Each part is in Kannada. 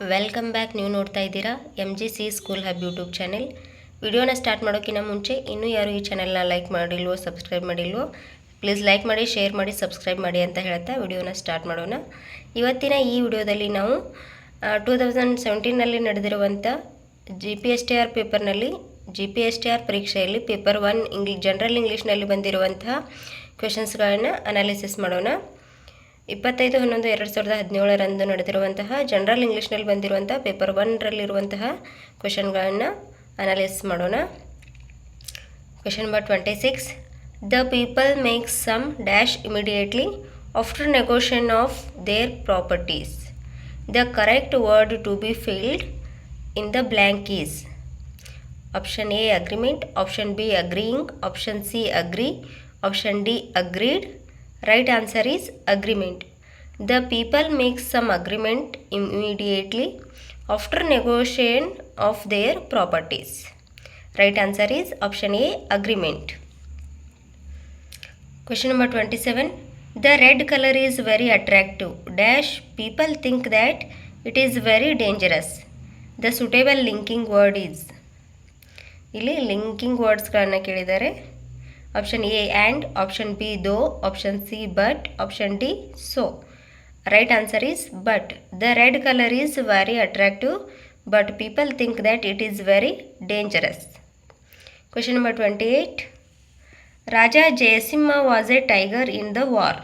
ವೆಲ್ಕಮ್ ಬ್ಯಾಕ್ ನೀವು ನೋಡ್ತಾ ಇದ್ದೀರಾ M G C school hub YouTube channel ವಿಡಿಯೋನ ಸ್ಟಾರ್ಟ್ ಮಾಡೋಕ್ಕಿಂತ ಮುಂಚೆ, ಇನ್ನೂ ಯಾರು ಈ ಚಾನೆಲ್ನ ಲೈಕ್ ಮಾಡಿಲ್ವೋ ಸಬ್ಸ್ಕ್ರೈಬ್ ಮಾಡಿಲ್ವೋ ಪ್ಲೀಸ್ ಲೈಕ್ ಮಾಡಿ ಶೇರ್ ಮಾಡಿ ಸಬ್ಸ್ಕ್ರೈಬ್ ಮಾಡಿ ಅಂತ ಹೇಳ್ತಾ ವಿಡಿಯೋನ ಸ್ಟಾರ್ಟ್ ಮಾಡೋಣ. ಇವತ್ತಿನ ಈ ವಿಡಿಯೋದಲ್ಲಿ ನಾವು ಟೂ ತೌಸಂಡ್ ಸೆವೆಂಟೀನಲ್ಲಿ ನಡೆದಿರುವಂಥ G P S T R ಪೇಪರ್ನಲ್ಲಿ G P S T R ಪರೀಕ್ಷೆಯಲ್ಲಿ ಪೇಪರ್ ಒನ್ ಇಂಗ್ಲಿ ಜನರಲ್ ಇಂಗ್ಲೀಷ್ನಲ್ಲಿ ಬಂದಿರುವಂತಹ ಕ್ವೆಶನ್ಸ್ಗಳನ್ನು ಅನಾಲಿಸಿಸ್ ಮಾಡೋಣ. ಇಪ್ಪತ್ತೈದು, ಹನ್ನೊಂದು, ಎರಡು ಸಾವಿರದ ಹದಿನೇಳರಂದು ನಡೆದಿರುವಂತಹ ಜನರಲ್ ಇಂಗ್ಲೀಷ್ನಲ್ಲಿ ಬಂದಿರುವಂಥ ಪೇಪರ್ ಒನ್ರಲ್ಲಿರುವಂತಹ ಕ್ವೆಶನ್ಗಳನ್ನು ಅನಾಲಿಸ್ ಮಾಡೋಣ. Question number twenty six the people make some dash immediately after negotiation of their properties the correct word to be filled in the blank is option A agreement option B agreeing option C agree option D agreed right answer is agreement the people make some agreement immediately after negotiation of their properties right answer is option A agreement question number twenty seven the red colour is very attractive dash people think that it is very dangerous the suitable linking word is ಇಲ್ಲಿ ಲಿಂಕಿಂಗ್ ವರ್ಡ್ಸ್ಗಳನ್ನು ಕೇಳಿದ್ದಾರೆ. option A and, option B though, option C but, option D so. Right answer is but. The red color is very attractive but people think that it is very dangerous. Question number 28. Raja Jayasimha was a tiger in the war.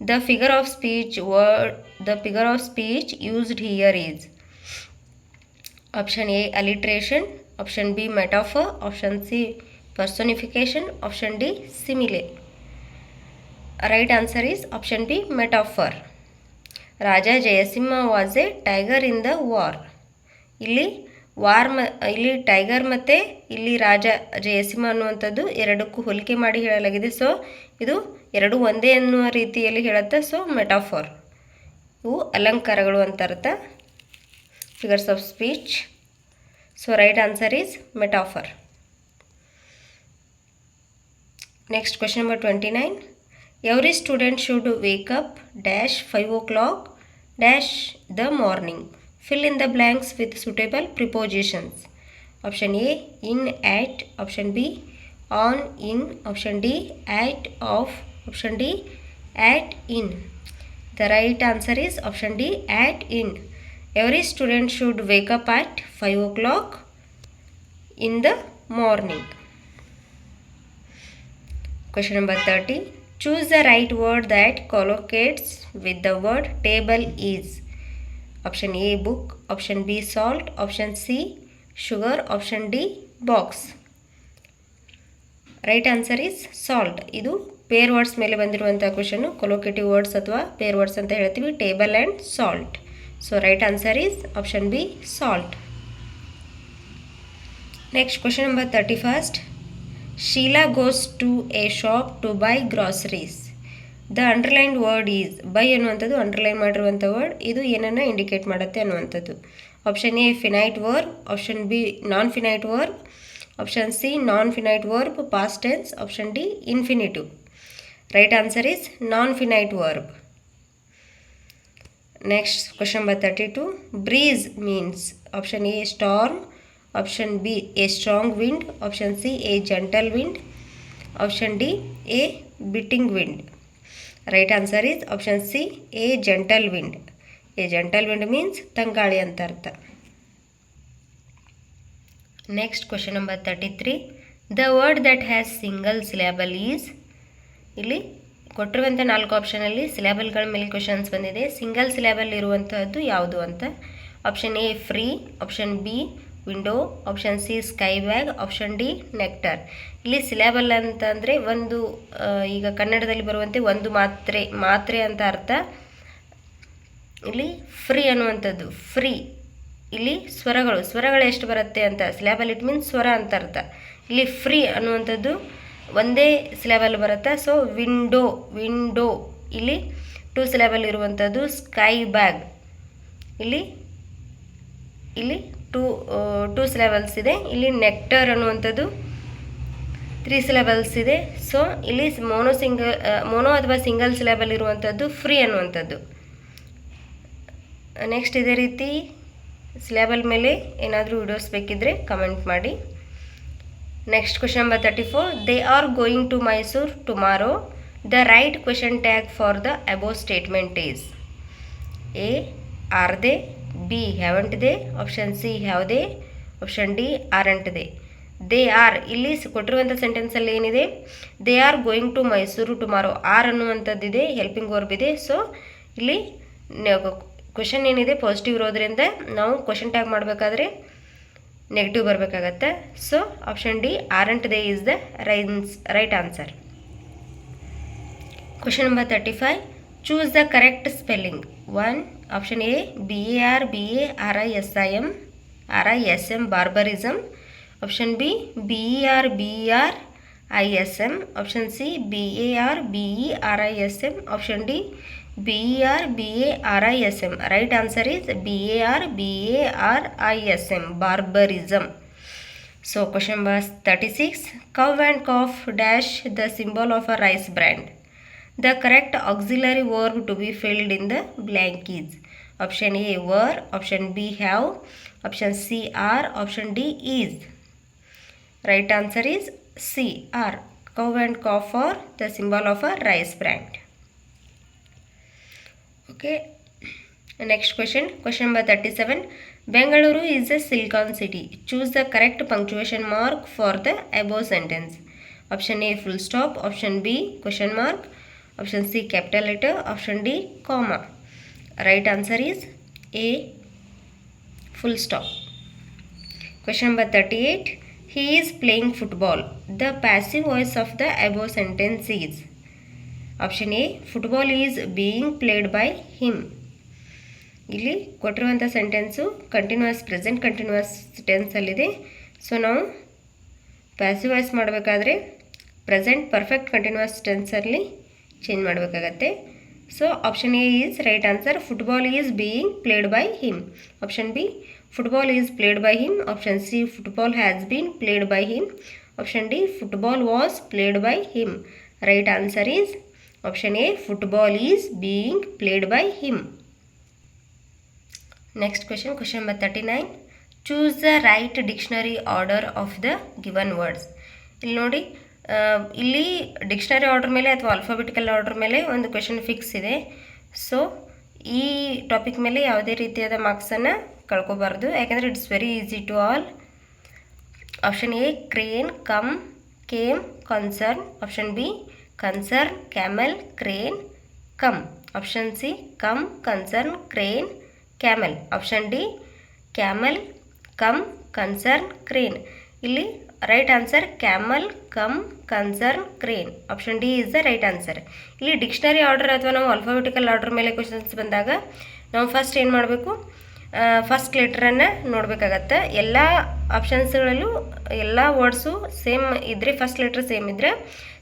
The figure of speech word the figure of speech used here is option A alliteration, option B metaphor, option C C personification, option d, simile. Right answer is option b, metaphor. Raja Jayasimha was a tiger in the war ಇಲ್ಲಿ ವಾರ್ ಮ, ಇಲ್ಲಿ ಟೈಗರ್ ಮತ್ತು ಇಲ್ಲಿ ರಾಜ ಜಯಸಿಂಹ ಅನ್ನುವಂಥದ್ದು ಎರಡಕ್ಕೂ ಹೋಲಿಕೆ ಮಾಡಿ ಹೇಳಲಾಗಿದೆ. ಸೊ ಇದು ಎರಡು ಒಂದೇ ಅನ್ನುವ ರೀತಿಯಲ್ಲಿ ಹೇಳುತ್ತೆ. ಸೊ ಮೆಟಾಫಾರ್ ಇವು ಅಲಂಕಾರಗಳು ಅಂತ ಅರ್ಥ. Figures of speech so right answer is metaphor Next question number 29. Every student should wake up dash 5 o'clock dash the morning. Fill in the blanks with suitable prepositions. Option A in at option B on in option D at of option D at in. The right answer is option D at in. Every student should wake up at 5 o'clock in the morning. Question number 30. Choose the right word that collocates with the word table is. Option A book, option B salt, option C sugar, option D box. Right answer is salt ಇದು ಪೇರ್ ವರ್ಡ್ಸ್ ಮೇಲೆ ಬಂದಿರುವಂಥ ಕ್ವಶನು ಕೊಲೋಕೇಟಿವ್ ವರ್ಡ್ಸ್ ಅಥವಾ ಪೇರ್ ವರ್ಡ್ಸ್ ಅಂತ ಹೇಳ್ತೀವಿ table and salt so right answer is option B salt next Next number thirty first Sheela goes to a shop to buy groceries the underlined word is by ಅನ್ನುವಂಥದ್ದು ಅಂಡರ್ಲೈನ್ ಮಾಡಿರುವಂಥ ವರ್ಡ್ ಇದು ಏನನ್ನು ಇಂಡಿಕೇಟ್ ಮಾಡುತ್ತೆ ಅನ್ನುವಂಥದ್ದು. Option A finite verb option B non finite verb option C non finite verb past tense option D infinitive right answer is non finite verb next question number thirty two breeze means option A storm option B a strong wind option C a gentle wind option D a biting wind right answer is option C a gentle wind a gentle wind means ತಂಗಾಳಿ ಅಂತ ಅರ್ಥ. Next question number thirty three the word that has single syllable is ಇಲ್ಲಿ ಕೊಟ್ಟಿರುವಂಥ ನಾಲ್ಕು ಆಪ್ಷನಲ್ಲಿ ಸಿಲೆಬಲ್ಗಳ ಮೇಲೆ ಕ್ವಶನ್ಸ್ ಬಂದಿದೆ. ಸಿಂಗಲ್ ಸಿಲೆಬಲ್ ಇರುವಂತಹದ್ದು ಯಾವುದು ಅಂತ? Option A free option B window option C sky bag option D nectar ಇಲ್ಲಿ ಸಿಲೆಬಲ್ ಅಂತಂದರೆ ಒಂದು ಈಗ ಕನ್ನಡದಲ್ಲಿ ಬರುವಂತೆ ಒಂದು ಮಾತ್ರೆ ಮಾತ್ರೆ ಅಂತ ಅರ್ಥ. ಇಲ್ಲಿ ಫ್ರೀ ಅನ್ನುವಂಥದ್ದು ಫ್ರೀ ಇಲ್ಲಿ ಸ್ವರಗಳು ಸ್ವರಗಳು ಎಷ್ಟು ಬರುತ್ತೆ ಅಂತ ಸಿಲೆಬಲ್ ಇಟ್ ಮೀನ್ಸ್ ಸ್ವರ ಅಂತ ಅರ್ಥ. ಇಲ್ಲಿ ಫ್ರೀ ಅನ್ನುವಂಥದ್ದು ಒಂದೇ ಸಿಲೆಬಲ್ ಬರುತ್ತೆ ಸೊ ವಿಂಡೋ ವಿಂಡೋ ಇಲ್ಲಿ ಟೂ ಸಿಲೆಬಲ್ ಇರುವಂಥದ್ದು ಸ್ಕೈ ಬ್ಯಾಗ್ ಇಲ್ಲಿ ಇಲ್ಲಿ ಟೂ ಟೂ ಸಿಲೆಬಲ್ಸ್ ಇದೆ. ಇಲ್ಲಿ ನೆಕ್ಟರ್ ಅನ್ನುವಂಥದ್ದು ತ್ರೀ ಸಿಲೆಬಲ್ಸ್ ಇದೆ. ಸೊ ಇಲ್ಲಿ ಮೋನೋ ಸಿಂಗಲ್ ಮೋನೋ ಅಥವಾ ಸಿಂಗಲ್ ಸಿಲೆಬಲ್ ಇರುವಂಥದ್ದು ಫ್ರೀ ಅನ್ನುವಂಥದ್ದು. ನೆಕ್ಸ್ಟ್ ಇದೇ ರೀತಿ ಸಿಲೆಬಲ್ ಮೇಲೆ ಏನಾದರೂ ವಿಡಿಯೋಸ್ ಬೇಕಿದ್ದರೆ ಕಮೆಂಟ್ ಮಾಡಿ. Next question number thirty four they are going to Mysore tomorrow the right question tag for the above statement is A are they B haven't they option C have they option D aren't they they are ಇಲ್ಲಿ ಕೊಟ್ಟಿರುವಂಥ ಸೆಂಟೆನ್ಸಲ್ಲಿ ಏನಿದೆ? They are going to Mysore tomorrow are ಅನ್ನುವಂಥದ್ದಿದೆ helping verb ಇದೆ. ಸೊ ಇಲ್ಲಿ ಕ್ವೆಶನ್ ಏನಿದೆ? ಪಾಸಿಟಿವ್ ಇರೋದ್ರಿಂದ ನಾವು ಕ್ವೆಶನ್ ಟ್ಯಾಗ್ ಮಾಡಬೇಕಾದ್ರೆ negative ಬರಬೇಕಾಗತ್ತೆ. So option D aren't they is the rains right answer question number thirty five Choose the correct spelling. 1. Option A B-A-R-B-A-R-I-S-I-M R-I-S-M barbarism. Option B B-E-R-B-E-R-I-S-M. Option C B-A-R-B-E-R-I-S-M. Option D B-E-R-B-A-R-I-S-M. Right answer is B-A-R-B-A-R-I-S-M barbarism. So question was 36. Cow and calf dash the symbol of a rice brand. The correct auxiliary verb to be filled in the blank is option A were, option B have, option C are, option D is. Right answer is C are. Cow and cough are the symbol of a rice brand. Okay. Next question, question number 37. Bengaluru is a silicon city. Choose the correct punctuation mark for the above sentence. Option A full stop, option B question mark, option C capital letter option D comma right answer is A full stop question number thirty eight he is playing football the passive voice of the above sentence is option A football is being played by him ಇಲ್ಲಿ ಕೊಟ್ಟಿರುವಂಥ ಸೆಂಟೆನ್ಸು ಕಂಟಿನ್ಯೂಸ್ ಪ್ರೆಸೆಂಟ್ ಕಂಟಿನ್ಯೂಸ್ ಟೆನ್ಸಲ್ಲಿದೆ ಸೊ ನಾವು ಪ್ಯಾಸಿವ್ ವಾಯ್ಸ್ ಮಾಡಬೇಕಾದ್ರೆ ಪ್ರೆಸೆಂಟ್ ಪರ್ಫೆಕ್ಟ್ ಕಂಟಿನ್ಯೂಸ್ ಟೆನ್ಸಲ್ಲಿ ಚೇಂಜ್ ಮಾಡಬೇಕಾಗತ್ತೆ. So option A is right answer football is being played by him option B football is played by him option C football has been played by him option D football was played by him right answer is option A football is being played by him next question question number thirty nine choose the right dictionary order of the given words ಇಲ್ಲಿ ನೋಡಿ ಆ, ಇಲ್ಲಿ ಡಿಕ್ಷನರಿ ಆರ್ಡರ್ ಮೇಲೆ ಅಥವಾ ಆಲ್ಫಾಬೆಟಿಕಲ್ ಆರ್ಡರ್ ಮೇಲೆ ಒಂದು ಕ್ವೆಶನ್ ಫಿಕ್ಸ್ ಇದೆ. ಸೊ ಈ ಟಾಪಿಕ್ ಮೇಲೆ ಯಾವುದೇ ರೀತಿಯಾದ ಮಾರ್ಕ್ಸನ್ನು ಕಳ್ಕೋಬಾರ್ದು. ಯಾಕೆಂದರೆ it's very easy to all. Option A, crane, come, came, concern. Option B, concern, camel, crane, come. Option C, come, concern, crane, camel. Option D, camel, come, concern, crane. ಇಲ್ಲಿ right answer camel come concern crane option D is the right answer ಇಲ್ಲಿ ಡಿಕ್ಷನರಿ ಆರ್ಡರ್ ಅಥವಾ ನಾವು ಅಲ್ಫಾಬೆಟಿಕಲ್ ಆರ್ಡರ್ ಮೇಲೆ ಕ್ವಶನ್ಸ್ ಬಂದಾಗ ನಾವು ಫಸ್ಟ್ ಏನು ಮಾಡಬೇಕು? ಫಸ್ಟ್ ಲೆಟ್ರನ್ನು ನೋಡಬೇಕಾಗತ್ತೆ. ಎಲ್ಲ ಆಪ್ಷನ್ಸ್ಗಳಲ್ಲೂ ಎಲ್ಲ ವರ್ಡ್ಸು ಸೇಮ್ ಇದ್ದರೆ ಫಸ್ಟ್ ಲೆಟ್ರ್ ಸೇಮ್ ಇದ್ದರೆ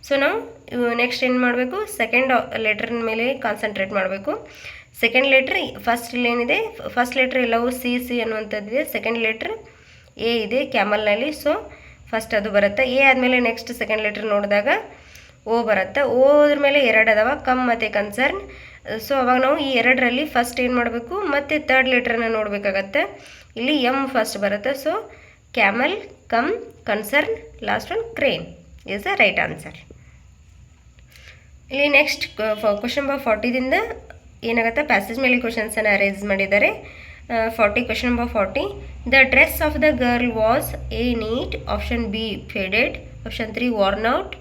ಸೊ ನಾವು ನೆಕ್ಸ್ಟ್ ಏನು ಮಾಡಬೇಕು? ಸೆಕೆಂಡ್ ಲೆಟ್ರಿನ ಮೇಲೆ ಕಾನ್ಸಂಟ್ರೇಟ್ ಮಾಡಬೇಕು. ಸೆಕೆಂಡ್ ಲೆಟ್ರ್ ಫಸ್ಟ್ ಏನಿದೆ? ಫಸ್ಟ್ ಲೆಟ್ರ್ ಎಲ್ಲವೂ ಸಿ ಸಿ ಅನ್ನುವಂಥದ್ದಿದೆ. ಸೆಕೆಂಡ್ ಲೆಟ್ರ್ ಎ ಇದೆ ಕ್ಯಾಮಲ್ನಲ್ಲಿ ಸೊ ಫಸ್ಟ್ ಅದು ಬರುತ್ತೆ. ಎ ಆದಮೇಲೆ ನೆಕ್ಸ್ಟ್ ಸೆಕೆಂಡ್ ಲೆಟ್ರ್ ನೋಡಿದಾಗ ಓ ಬರುತ್ತೆ. ಓದ್ರ ಮೇಲೆ ಎರಡು ಅದಾವ ಕಮ್ ಮತ್ತು ಕನ್ಸರ್ನ್ ಸೊ ಅವಾಗ ನಾವು ಈ ಎರಡರಲ್ಲಿ ಫಸ್ಟ್ ಏನು ಮಾಡಬೇಕು? ಮತ್ತು ತರ್ಡ್ ಲೆಟ್ರನ್ನ ನೋಡಬೇಕಾಗತ್ತೆ. ಇಲ್ಲಿ ಎಂ ಫಸ್ಟ್ ಬರುತ್ತೆ. So camel come concern last one crane is the right answer ಇಲ್ಲಿ ನೆಕ್ಸ್ಟ್ ಕ್ವಶನ್ ನಂಬರ್ ಫಾರ್ಟಿದಿಂದ ಏನಾಗುತ್ತೆ? ಪ್ಯಾಸೇಜ್ ಮೇಲೆ ಕ್ವಶನ್ಸನ್ನು ಅರೇಂಜ್ ಮಾಡಿದ್ದಾರೆ. Uh, 40 question number 40 the dress of the girl was a neat option b faded option 3 worn out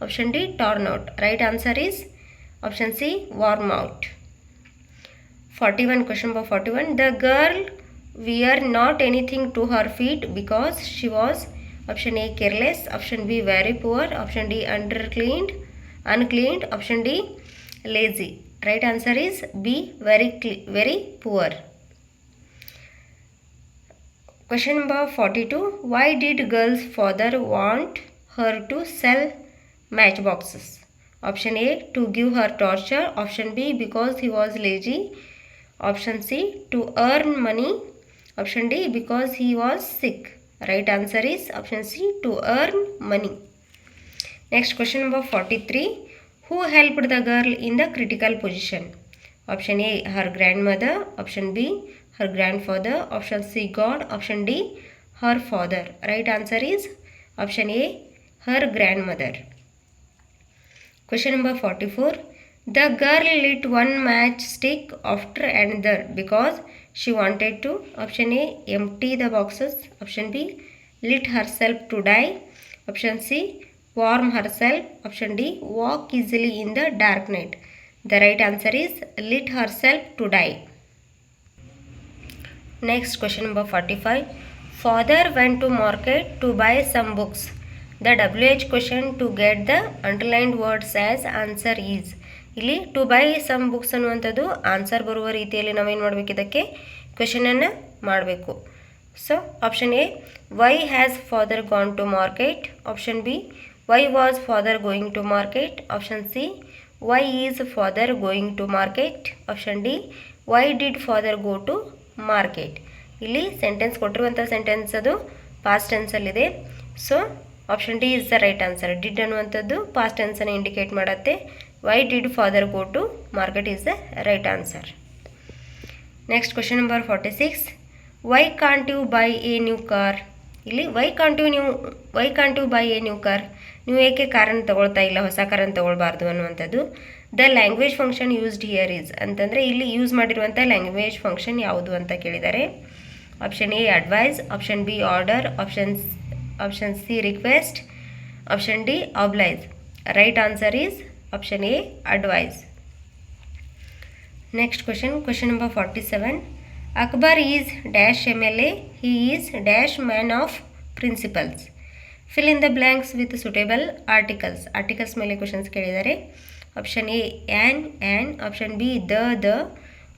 option d torn out. Right answer is option c warm out. 41 question number 41 the girl wear not anything to her feet because she was option a careless option b very poor option d under cleaned, uncleaned option d lazy. Right answer is b very very poor question number 42 why did girl's father want her to sell matchboxes? Option a to give her torture. Option b because he was lazy. Option c to earn money. Option d because he was sick. Right answer is option c to earn money. Next question number 43. Who helped the girl in the critical position? Option A, her grandmother. Option B, her grandfather. Option C, God. Option D, her father. Right answer is option A, her grandmother. Question number 44. The girl lit one matchstick after another because she wanted to. Option A, empty the boxes. Option B, lit herself to die. Option C, warm herself. Option D, walk easily in the dark night. The right answer is lit herself to die. Next question number 45. Father went to market to buy some books. The WH question to get the underlined words as answer is. ಇಲ್ಲಿ ಟು ಬೈ ಸಮ್ ಬುಕ್ಸ್ ಅನ್ನುವಂಥದ್ದು ಆನ್ಸರ್ ಬರುವ ರೀತಿಯಲ್ಲಿ ನಾವೇನು ಮಾಡಬೇಕು ಇದಕ್ಕೆ? ಕ್ವೆಶನನ್ನು ಮಾಡಬೇಕು. So option A why has father gone to market option B why was father going to market option C why is father going to market option D why did father go to market. ಇಲ್ಲಿ ಸೆಂಟೆನ್ಸ್ ಕೊಟ್ಟಿರುವಂಥ ಸೆಂಟೆನ್ಸ್ ಅದು past ಟೆನ್ಸಲ್ಲಿದೆ so option D is the right answer did ಅನ್ನುವಂಥದ್ದು ಪಾಸ್ಟ್ ಟೆನ್ಸನ್ನು ಇಂಡಿಕೇಟ್ ಮಾಡುತ್ತೆ. Why did father go to market is the right answer next question number forty six why can't you buy a new car ಇಲ್ಲಿ ವೈ ಕಾಂಟ್ ಯು ನೀವು why can't you buy a new car ನೀವು ಏಕೆ ಕಾರನ್ನು ತಗೊಳ್ತಾ ಇಲ್ಲ, ಹೊಸ ಕಾರನ್ನು ತಗೊಳ್ಬಾರ್ದು ಅನ್ನುವಂಥದ್ದು. The language function used here is ಅಂತಂದರೆ ಇಲ್ಲಿ ಯೂಸ್ ಮಾಡಿರುವಂಥ ಲ್ಯಾಂಗ್ವೇಜ್ ಫಂಕ್ಷನ್ ಯಾವುದು ಅಂತ ಕೇಳಿದ್ದಾರೆ option A advice option B order option option C request option D oblige right answer is option A advice next question question number forty seven Akbar is dash M L A he is dash man of principles fill in the blanks with suitable articles articles ಮೇಲೆ ಕ್ವಶನ್ಸ್ ಕೇಳಿದ್ದಾರೆ option A an an option B the the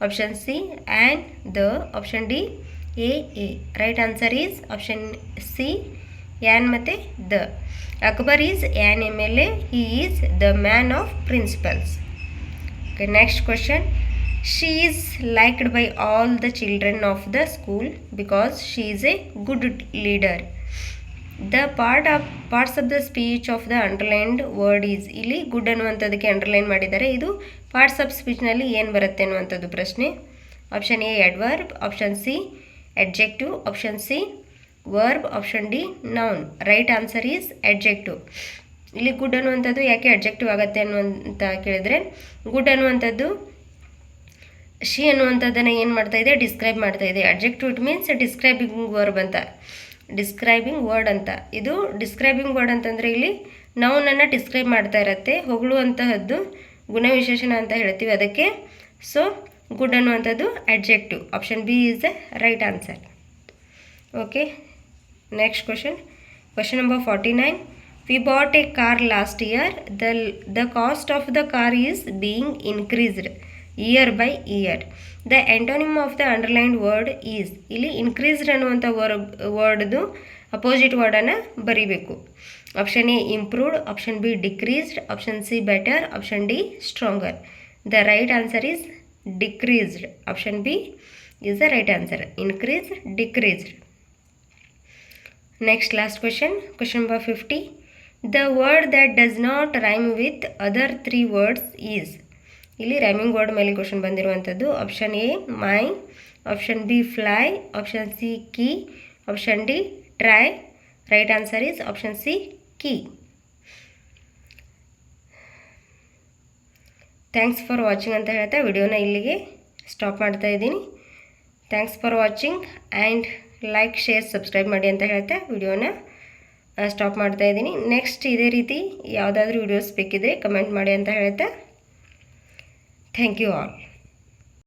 option C an the option D a a right answer is option C an ಮತ್ತು the Akbar is an M L A he is the man of principles okay next question she is liked by all the children of the school because she is a good leader. The part of parts of the speech of the underlined word is ಇಲ್ಲಿ ಗುಡ್ ಅನ್ನುವಂಥದ್ದಕ್ಕೆ ಅಂಡರ್ಲೈನ್ ಮಾಡಿದ್ದಾರೆ. ಇದು ಪಾರ್ಟ್ಸ್ ಆಫ್ ಸ್ಪೀಚ್ನಲ್ಲಿ ಏನು ಬರುತ್ತೆ ಅನ್ನುವಂಥದ್ದು ಪ್ರಶ್ನೆ. Option A adverb option C adjective option C verb option D noun right answer is adjective ಇಲ್ಲಿ ಗುಡ್ ಅನ್ನುವಂಥದ್ದು ಯಾಕೆ ಅಡ್ಜೆಕ್ಟಿವ್ ಆಗುತ್ತೆ ಅನ್ನುವಂತ ಕೇಳಿದ್ರೆ ಗುಡ್ ಅನ್ನುವಂಥದ್ದು ಶಿ ಅನ್ನುವಂಥದ್ದನ್ನು ಏನು ಮಾಡ್ತಾ ಇದೆ? ಡಿಸ್ಕ್ರೈಬ್ ಮಾಡ್ತಾ ಇದೆ. Adjective it means describing verb ಅಂತ. ಡಿಸ್ಕ್ರೈಬಿಂಗ್ ವರ್ಡ್ ಅಂತ. ಇದು ಡಿಸ್ಕ್ರೈಬಿಂಗ್ ವರ್ಡ್ ಅಂತಂದರೆ ಇಲ್ಲಿ ನೌನನ್ನು ಡಿಸ್ಕ್ರೈಬ್ ಮಾಡ್ತಾ ಇರತ್ತೆ, ಹೊಗಳುವಂತಹದ್ದು, ಗುಣವಿಶೇಷಣ ಅಂತ ಹೇಳ್ತೀವಿ ಅದಕ್ಕೆ. ಸೊ ಗುಡ್ ಅನ್ನುವಂಥದ್ದು adjective option B is the right answer okay next question question number forty nine we bought a car last year the the cost of the car is being increased year by year the antonym of the underlined word is ಇಲ್ಲಿ ಇನ್ಕ್ರೀಸ್ಡ್ ಅನ್ನುವಂಥ ವರ್ಡ್ ವರ್ಡ್ದು ಅಪೋಸಿಟ್ ವರ್ಡನ್ನು ಬರೀಬೇಕು. Option A improved option B decreased option C better option D stronger the right answer is decreased option B is the right answer increase decreased next last question question number fifty the word that does not rhyme with other three words is ಇಲ್ಲಿ ರೈಮಿಂಗ್ ವರ್ಡ್ ಮೇಲೆ ಕ್ವಶನ್ ಬಂದಿರುವಂಥದ್ದು option A my option B fly option C key option D try right answer is option C key thanks for watching ಅಂತ ಹೇಳ್ತಾ ವಿಡಿಯೋನ ಇಲ್ಲಿಗೆ ಸ್ಟಾಪ್ ಮಾಡ್ತಾ ಇದ್ದೀನಿ. Thanks for watching and like share subscribe ಮಾಡಿ ಅಂತ ಹೇಳ್ತಾ ವಿಡಿಯೋನ ಸ್ಟಾಪ್ ಮಾಡ್ತಾ ಇದ್ದೀನಿ. ನೆಕ್ಸ್ಟ್ ಇದೇ ರೀತಿ ಯಾವುದಾದ್ರೂ ವಿಡಿಯೋಸ್ ಬೇಕಿದ್ರೆ ಕಮೆಂಟ್ ಮಾಡಿ ಅಂತ ಹೇಳ್ತಾ ಥ್ಯಾಂಕ್ ಯು ಆಲ್